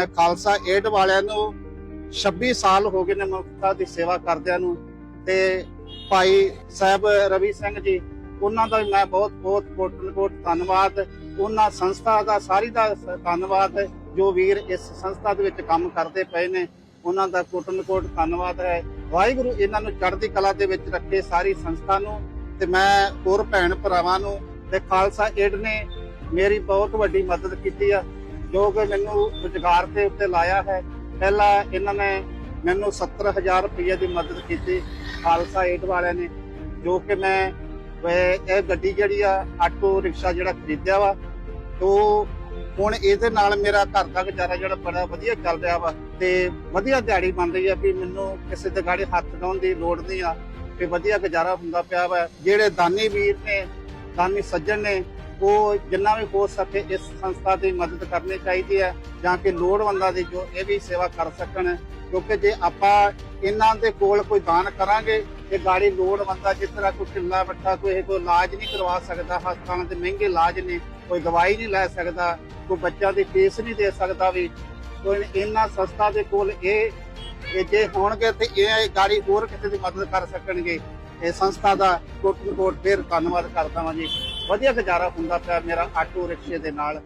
ਮੈਂ ਖਾਲਸਾ ਏਡ ਵਾਲਿਆਂ ਨੂੰ 26 ਸਾਲ ਹੋ ਗਏ ਨੇ ਮਨੁੱਖਤਾ ਦੀ ਸੇਵਾ ਕਰਦਿਆਂ ਨੂੰ ਤੇ ਭਾਈ ਸਾਹਿਬ ਰਵੀ ਸਿੰਘ ਜੀ, ਉਹਨਾਂ ਦਾ ਮੈਂ ਬਹੁਤ ਬਹੁਤ ਕੋਟਨ ਕੋਟ ਧੰਨਵਾਦ। ਉਹਨਾਂ ਸੰਸਥਾ ਦਾ, ਸਾਰੀ ਦਾ ਧੰਨਵਾਦ ਜੋ ਵੀਰ ਇਸ ਸੰਸਥਾ ਦੇ ਵਿੱਚ ਕੰਮ ਕਰਦੇ ਪਏ ਨੇ। ਉਹਨਾਂ ਦਾ ਕੋਟਨ ਕੋਟ ਧੰਨਵਾਦ ਹੈ। ਵਾਹਿਗੁਰੂ ਇਹਨਾਂ ਨੂੰ ਚੜ੍ਹਦੀ ਕਲਾ ਦੇ ਵਿੱਚ ਰੱਖੇ ਸਾਰੀ ਸੰਸਥਾ ਨੂੰ ਤੇ ਮੈਂ ਹੋਰ ਭੈਣ ਭਰਾਵਾਂ ਨੂੰ ਤੇ ਖਾਲਸਾ ਏਡ ਨੇ ਮੇਰੀ ਬਹੁਤ ਵੱਡੀ ਮਦਦ ਕੀਤੀ ਆ। ਜੋ ਕਿ ਮੈਨੂੰ ਰੁਜ਼ਗਾਰ ਦੇ ਉੱਤੇ ਲਾਇਆ ਹੈ। ਪਹਿਲਾਂ ਇਹਨਾਂ ਨੇ ਮੈਨੂੰ 70000 ਰੁਪਏ ਦੀ ਮਦਦ ਕੀਤੀ, ਖਾਲਸਾ ਏਡ ਵਾਲਿਆਂ ਨੇ, ਜੋ ਕਿ ਮੈਂ ਇਹ ਗੱਡੀ ਜਿਹੜੀ ਆ, ਆਟੋ ਰਿਕਸ਼ਾ ਜਿਹੜਾ ਖਰੀਦਿਆ ਵਾ, ਤੋ ਹੁਣ ਇਹਦੇ ਨਾਲ ਮੇਰਾ ਘਰ ਦਾ ਗੁਜ਼ਾਰਾ ਜਿਹੜਾ ਬੜਾ ਵਧੀਆ ਚੱਲ ਰਿਹਾ ਵਾ ਤੇ ਵਧੀਆ ਦਿਹਾੜੀ ਬਣ ਰਹੀ ਆ ਵੀ ਮੈਨੂੰ ਕਿਸੇ ਦੇ ਗਾੜੀ ਹੱਥ ਲਾਉਣ ਦੀ ਲੋੜ ਨਹੀਂ ਆ ਤੇ ਵਧੀਆ ਗੁਜ਼ਾਰਾ ਹੁੰਦਾ ਪਿਆ ਵਾ। ਜਿਹੜੇ ਦਾਨੀ ਵੀਰ ਨੇ, ਦਾਨੀ ਸੱਜਣ ਨੇ ਉਹ ਜਿੰਨਾ ਵੀ ਹੋ ਸਕੇ ਇਸ ਸੰਸਥਾ ਦੀ ਮਦਦ ਕਰਨੀ ਚਾਹੀਦੀ ਹੈ ਜਾਂ ਕਿ ਲੋੜਵੰਦਾਂ ਦੀ ਜੋ ਇਹ ਵੀ ਸੇਵਾ ਕਰ ਸਕਣ। ਕਿਉਂਕਿ ਜੇ ਆਪਾਂ ਇਹਨਾਂ ਦੇ ਕੋਲ ਕੋਈ ਦਾਨ ਕਰਾਂਗੇ, ਤੇ ਗਾੜੀ ਲੋੜਵੰਦਾ ਜਿਸ ਤਰ੍ਹਾਂ ਕੋਈ ਢਿੱਲਾ ਬੱਠਾ, ਕੋਈ ਕੋਈ ਇਲਾਜ ਨਹੀਂ ਕਰਵਾ ਸਕਦਾ, ਹਸਪਤਾਲਾਂ ਦੇ ਮਹਿੰਗੇ ਇਲਾਜ ਨੇ, ਕੋਈ ਦਵਾਈ ਨਹੀਂ ਲੈ ਸਕਦਾ, ਕੋਈ ਬੱਚਿਆਂ ਦੀ ਫੀਸ ਨਹੀਂ ਦੇ ਸਕਦਾ ਵੀ, ਕੋਈ ਇਹਨਾਂ ਸੰਸਥਾ ਦੇ ਕੋਲ ਇਹ ਜੇ ਹੋਣਗੇ ਤੇ ਇਹ ਗਾੜੀ ਹੋਰ ਕਿਸੇ ਦੀ ਮਦਦ ਕਰ ਸਕਣਗੇ। ਇਹ ਸੰਸਥਾ ਦਾ ਕੋਟ ਕੋਟ ਫਿਰ ਧੰਨਵਾਦ ਕਰਦਾ ਹਾਂ ਜੀ। ਵਧੀਆ ਗੁਜ਼ਾਰਾ ਹੁੰਦਾ ਪਿਆ ਮੇਰਾ ਆਟੋ ਰਿਕਸ਼ੇ ਦੇ ਨਾਲ।